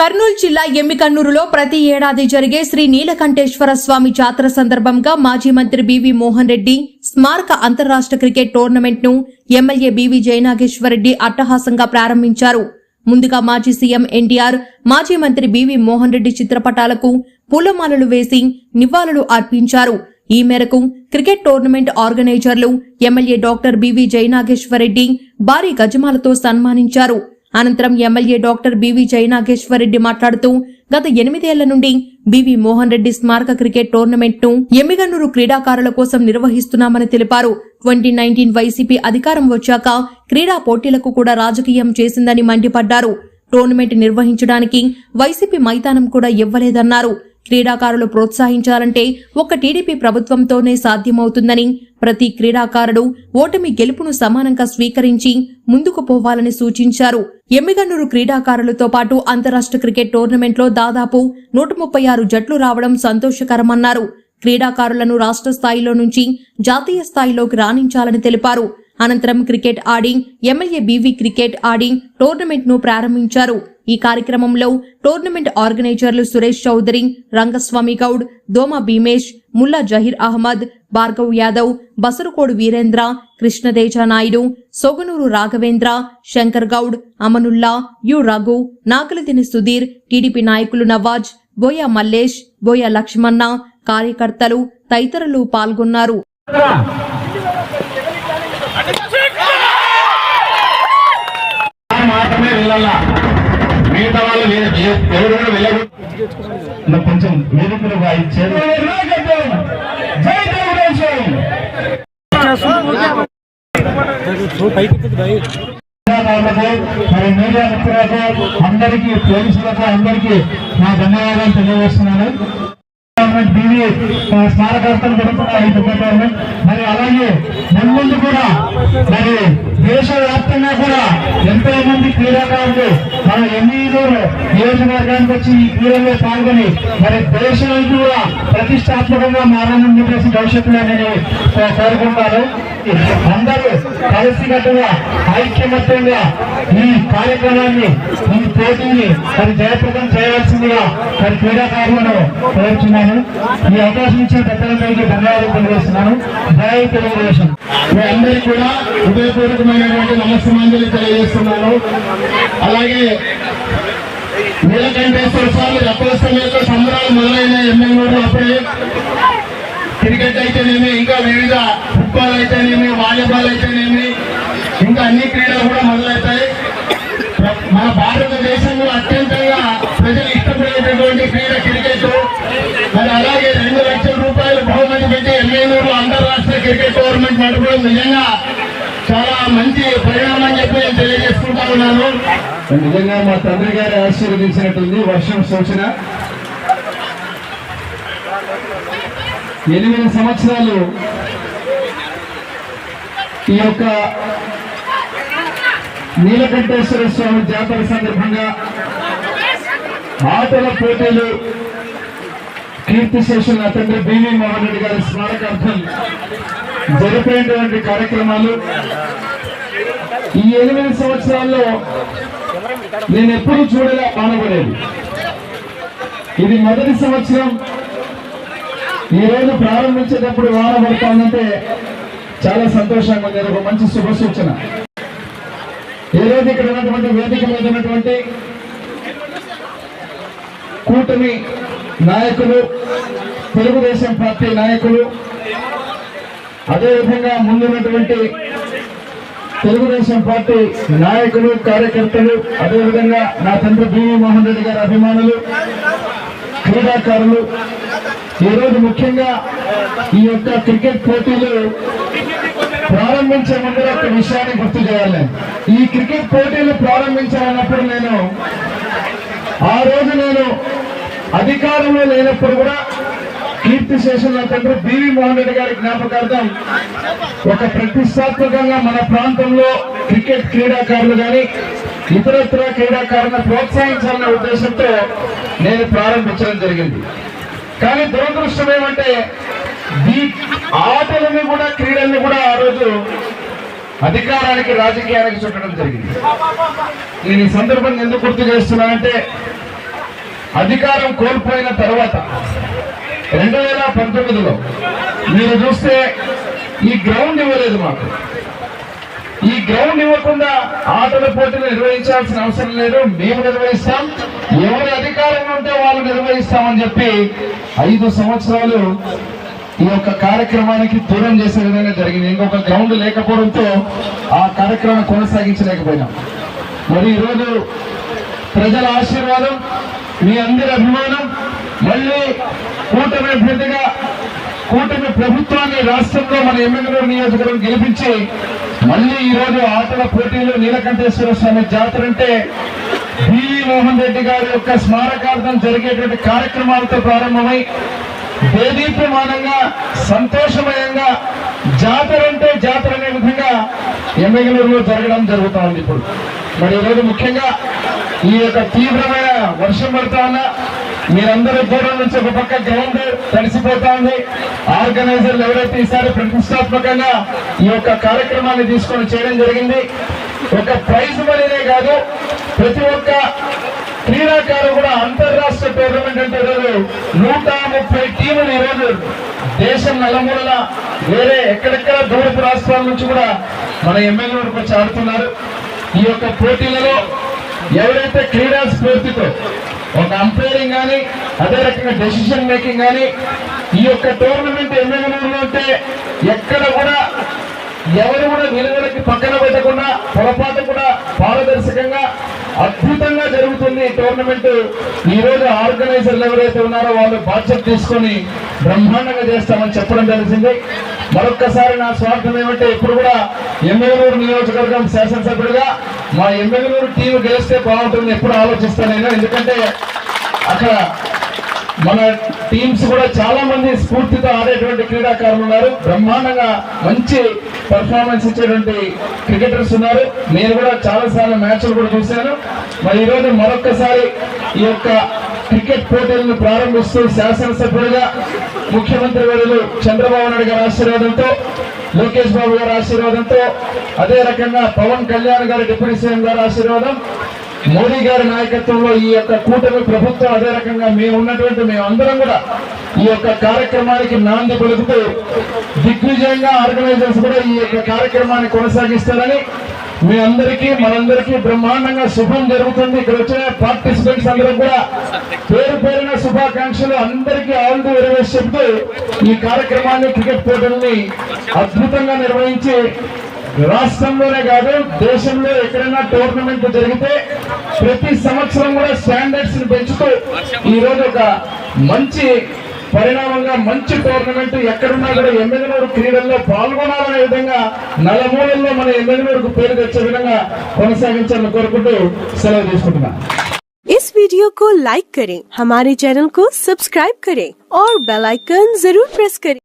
కర్నూలు జిల్లా ఎమ్మికన్నూరులో ప్రతి ఏడాది జరిగే శ్రీ నీలకంఠేశ్వర స్వామి జాతర సందర్భంగా మాజీ మంత్రి బివి మోహన్ రెడ్డి స్మారక అంతరాష్ట్ర క్రికెట్ టోర్నమెంట్ను ఎమ్మెల్యే బివి జయనాగేశ్వరరెడ్డి అట్టహాసంగా ప్రారంభించారు. ముందుగా మాజీ సీఎం ఎన్టీఆర్ మాజీ మంత్రి బివి మోహన్ రెడ్డి చిత్రపటాలకు పూలమాలలు వేసి నివాళులు అర్పించారు. ఈ మేరకు క్రికెట్ టోర్నమెంట్ ఆర్గనైజర్లు ఎమ్మెల్యే డాక్టర్ బివి జయనాగేశ్వరరెడ్డి భారీ గజమాలతో సన్మానించారు. అనంతరం ఎమ్మెల్యే డాక్టర్ బివి జయనాగేశ్వరరెడ్డి మాట్లాడుతూ గత ఎనిమిదేళ్ళ నుండి బివి మోహన్ రెడ్డి స్మారక క్రికెట్ టోర్నమెంట్ను ఎమ్మిగన్నూరు క్రీడాకారుల కోసం నిర్వహిస్తున్నామని తెలిపారు. ట్వంటీ నైన్టీన్ వైసీపీ అధికారం వచ్చాక క్రీడా పోటీలకు కూడా రాజకీయం చేసిందని మండిపడ్డారు. టోర్నమెంట్ నిర్వహించడానికి వైసీపీ మైదానం కూడా ఇవ్వలేదన్నారు. క్రీడాకారులు ప్రోత్సహించాలంటే ఒక్క టీడీపీ ప్రభుత్వంతోనే సాధ్యమవుతుందని ప్రతి క్రీడాకారుడు ఓటమి గెలుపును సమానంగా స్వీకరించి ముందుకు పోవాలని సూచించారు. ఎమ్మిగన్నూరు క్రీడాకారులతో పాటు అంతరాష్ట్ర క్రికెట్ టోర్నమెంట్లో దాదాపు నూట ముప్పై ఆరు జట్లు రావడం సంతోషకరమన్నారు. క్రీడాకారులను రాష్ట్ర స్థాయిలో నుంచి జాతీయ స్థాయిలోకి రాణించాలని తెలిపారు. అనంతరం క్రికెట్ ఆడి ఎమ్మెల్యే బీవీ క్రికెట్ ఆడి టోర్నమెంట్ను ప్రారంభించారు. ఈ కార్యక్రమంలో టోర్నమెంట్ ఆర్గనైజర్లు సురేష్ చౌదరి రంగస్వామి గౌడ్ దోమ భీమేష్ ముల్లా జహీర్ అహ్మద్ భార్గవ్ యాదవ్ బసరుకోడు వీరేంద్ర కృష్ణదేజ నాయుడు సొగనూరు రాఘవేంద్ర శంకర్ గౌడ్ అమనుల్లా యు రఘు నాగలతిని సుధీర్ టీడీపీ నాయకులు నవాజ్ బోయ మల్లేష్ బోయ లక్ష్మణ కార్యకర్తలు తదితరులు పాల్గొన్నారు. మాత్రమే వెళ్ళాలా? మిగతా వాళ్ళు ఎవరు కూడా వెళ్ళకూడదు కొంచెం వేదికలు వాయించారు మరి మీడియా మిత్రులకు అందరికీ పోలీసులకు అందరికీ నా ధన్యవాదాలు తెలియజేస్తున్నాను. టీవీ స్మారకార్థం జరుగుతున్న ఈ గవర్నమెంట్ మరి అలాగే ముందు కూడా మరి దేశవ్యాప్తంగా కూడా ఎంతో మంది క్రీడాకారులు మన ఎన్నీనూరు నియోజకవర్గానికి వచ్చి ఈ క్రీడల్లో పాల్గొని మరి దేశానికి కూడా ప్రతిష్టాత్మకంగా మారాలని చెప్పేసి భవిష్యత్తులో నేను కోరుకుంటాను అందరూ కలిసికట్టుగా ఐక్యమత్యంగా ఈ కార్యక్రమాన్ని ఈ పోటీని మరి జయప్రదం చేయాల్సిందిగా మరి క్రీడాకారులను కోరుచున్నాను. ఈ అవకాశం ఇచ్చిన పెద్దలందరికీ ధన్యవాదాలు తెలియజేస్తున్నాను. జయ తెలుగుదేశం. మీ అందరికీ కూడా హృదయపూర్వకమైనటువంటి నమస్సమాంజలి తెలియజేస్తున్నాను. అలాగే నీలకంఠేశ్వర స్వామి రథోత్సవం యొక్క సంబరాలు మొదలైన ఎమ్మెల్యేలు అప్పుడే. క్రికెట్ అయితేనేమి ఇంకా వివిధ ఫుట్బాల్ అయితేనేమి వాలీబాల్ అయితేనేమి ఇంకా అన్ని క్రీడలు కూడా మొదలవుతాయి. మన భారతదేశంలో అత్యంతంగా ప్రజలు ఇష్టపడేటటువంటి క్రీడ క్రికెట్. మరి అలాగే రెండు లక్షల రూపాయలు బహుమతి పెట్టి ఎమ్మెల్యేలు అంతర్రాష్ట్ర క్రికెట్ టోర్నమెంట్ నడపడం నిజంగా చాలా మంచి పరిణామం అని చెప్పి నేను తెలియజేసుకుంటా ఉన్నాను. నిజంగా మా తండ్రి గారి ఆశీర్వదించినట్టుంది వర్షం సూచన. ఎనిమిది సంవత్సరాలు ఈ యొక్క నీలకంఠేశ్వర స్వామి జాతర సందర్భంగా ఆటల పోటీలు కీర్తి శేషుల అతండ్రి బివి మోహన్ రెడ్డి గారి స్మారకార్థం జరిపేటువంటి కార్యక్రమాలు. ఈ ఎనిమిది సంవత్సరాల్లో నేను ఎప్పుడు చూడలే ఆనబడేది ఇది మొదటి సంవత్సరం. ఈ రోజు ప్రారంభించేటప్పుడు వాన పడుతుందంటే చాలా సంతోషంగా ఉంది. ఒక మంచి శుభ సూచన ఈ ఇక్కడ ఉన్నటువంటి వేదిక మీద ఉన్నటువంటి కూటమి నాయకులు తెలుగుదేశం పార్టీ నాయకులు అదేవిధంగా ముందున్నటువంటి తెలుగుదేశం పార్టీ నాయకులు కార్యకర్తలు అదేవిధంగా నా తండ్రి బివి మోహన్ రెడ్డి గారి అభిమానులు క్రీడాకారులు ఈరోజు రోజు ముఖ్యంగా ఈ యొక్క క్రికెట్ పోటీలు ప్రారంభించే ముందర ఒక విషయాన్ని గుర్తు చేయాలి. ఈ క్రికెట్ పోటీలు ప్రారంభించాలన్నప్పుడు నేను ఆ రోజు నేను అధికారంలో లేనప్పుడు కూడా కీర్తి శేషన్ నా తండ్రి బివి మోహన్ రెడ్డి గారి జ్ఞాపకార్థం ఒక ప్రతిష్టాత్మకంగా మన ప్రాంతంలో క్రికెట్ క్రీడాకారులు కానీ ఇతరత్ర క్రీడాకారులను ప్రోత్సహించాలనే ఉద్దేశంతో నేను ప్రారంభించడం జరిగింది. కానీ దురదృష్టం ఏమంటే ఆటలని కూడా క్రీడల్ని కూడా ఆ రోజు అధికారానికి రాజకీయానికి చుట్టడం జరిగింది. నేను ఈ సందర్భంగా ఎందుకు గుర్తు చేస్తున్నానంటే అధికారం కోల్పోయిన తర్వాత రెండు వేల పంతొమ్మిదిలో మీరు చూస్తే ఈ గ్రౌండ్ ఇవ్వలేదు మాకు. ఈ గ్రౌండ్ ఇవ్వకుండా ఆటల పోటీలు నిర్వహించాల్సిన అవసరం లేదు మేము నిర్వహిస్తాం ఎవరు అధికారంలో ఉంటే వాళ్ళు నిర్వహిస్తామని చెప్పి ఐదు సంవత్సరాలు ఈ యొక్క కార్యక్రమానికి దూరం చేసే విధంగా జరిగింది. ఇంకొక గ్రౌండ్ లేకపోవడంతో ఆ కార్యక్రమం కొనసాగించలేకపోయినాం. మరి ఈరోజు ప్రజల ఆశీర్వాదం మీ అందరి అభిమానం మళ్ళీ కూటమి అభ్యర్థిగా కూటమి ప్రభుత్వాన్ని రాష్ట్రంలో మన ఎమ్మెల్యేలు నియోజకవర్గం గెలిపించి మళ్ళీ ఈ రోజు ఆటల పోటీలు నీలకంఠేశ్వర స్వామి జాతర అంటే బివి మోహన్ రెడ్డి గారి యొక్క స్మారకార్థం జరిగేటువంటి కార్యక్రమాలతో ప్రారంభమై దేదీప్యమానంగా సంతోషమయంగా జాతర అంటే జాతర అనే విధంగా ఎమ్మెగలూరులో జరగడం జరుగుతూ ఉంది ఇప్పుడు. మరి ఈరోజు ముఖ్యంగా ఈ యొక్క తీవ్రమైన వర్షం పడతా ఉన్నా మీరందరూ దూరం నుంచి ఒక పక్క గ్రౌండ్ తడిసిపోతా ఉంది ఆర్గనైజర్లు ఎవరైతే ఈసారి ప్రతిష్టాత్మకంగా ఈ యొక్క కార్యక్రమాన్ని తీసుకొని చేయడం జరిగింది. ఒక ప్రైజ్ మనీనే కాదు ప్రతి ఒక్క క్రీడాకారులు కూడా అంతర్రాష్ట్ర టోర్నమెంట్ అంటే ఈరోజు నూట ముప్పై టీములు ఈరోజు దేశం నలుమూలల వేరే ఎక్కడెక్కడ దూరపు రాష్ట్రాల నుంచి కూడా మన ఎమ్మెల్యేలకు వచ్చి ఆడుతున్నారు. ఈ యొక్క పోటీలలో ఎవరైతే క్రీడా స్ఫూర్తితో ఒక అంపైరింగ్ కానీ అదే రకంగా డెసిషన్ మేకింగ్ కానీ ఈ యొక్క టోర్నమెంట్ ఎమ్మెల్యేలో ఉంటే ఎక్కడ కూడా ఎవరు కూడా నిలువలకి పక్కన పెట్టకుండా పొరపాటు కూడా పారదర్శకంగా అద్భుతంగా జరుగుతుంది ఈ టోర్నమెంట్ ఈ రోజు ఆర్గనైజర్లు ఎవరైతే ఉన్నారో వాళ్ళు బాధ్యత తీసుకొని బ్రహ్మాండంగా చేస్తామని చెప్పడం తెలిసింది మరొక్కసారి నా స్వార్థం ఏమంటే ఇప్పుడు కూడా ఎమ్మెల్యేలూరు నియోజకవర్గం శాసనసభ్యుడిగా మా ఎమ్మెల్యేలూరు టీం గెలిస్తే బాగుంటుంది ఎప్పుడు ఆలోచిస్తాను నేను. ఎందుకంటే అక్కడ మన టీమ్స్ కూడా చాలా మంది స్ఫూర్తితో ఆడేటువంటి క్రీడాకారులు ఉన్నారు. బ్రహ్మాండంగా మంచి పర్ఫార్మెన్స్ ఇచ్చేటువంటి క్రికెటర్స్ ఉన్నారు. నేను కూడా చాలాసార్లు మ్యాచ్లు కూడా చూశాను. మరి ఈరోజు మరొక్కసారి ఈ యొక్క క్రికెట్ పోటీలను ప్రారంభిస్తూ శాసనసభ్యుడిగా ముఖ్యమంత్రి వర్యులు చంద్రబాబు నాయుడు గారి ఆశీర్వాదంతో లోకేష్ బాబు గారి ఆశీర్వాదంతో అదే రకంగా పవన్ కళ్యాణ్ గారి డిప్యూటీ సీఎం గారి ఆశీర్వాదం మోడీ గారి నాయకత్వంలో ఈ యొక్క కూటమి ప్రభుత్వం అదే రకంగా మేము ఉన్నటువంటి మేము అందరం కూడా ఈ యొక్క కార్యక్రమానికి నాంది పలుకుతూ దిగ్విజయంగా ఆర్గనైజర్స్ కూడా ఈ యొక్క కార్యక్రమాన్ని కొనసాగిస్తారని మీ అందరికీ మనందరికీ బ్రహ్మాండంగా శుభం జరుగుతుంది. ఇక్కడ వచ్చిన పార్టిసిపెంట్స్ అందరూ కూడా పేరు పేరున శుభాకాంక్షలు అందరికీ ఆల్ ది వెరీ చెప్తూ ఈ కార్యక్రమాన్ని క్రికెట్ పోటీని అద్భుతంగా నిర్వహించి రాష్ట్రంలోనే కాదు దేశంలో ఎక్కడైనా టోర్నమెంట్ జరిగితే ప్రతి సంవత్సరం కూడా స్టాండర్డ్స్ ని పెంచుతూ ఈ రోజు ఒక మంచి పరిణామంగా మంచి టోర్నమెంట్ ఎక్కడున్నా కూడా ఎమ్మెల్యేనూరు క్రీడల్లో పాల్గొనాలనే విధంగా నలమూలల్లో మన ఎమ్మెల్యేనూరుకు పేరు తెచ్చే విధంగా కొనసాగించాలని కోరుకుంటూ సెలవు తీసుకుంటున్నా इस वीडियो को लाइक करें हमारे चैनल को सब्सक्राइब करें और बेल आइकन जरूर प्रेस करें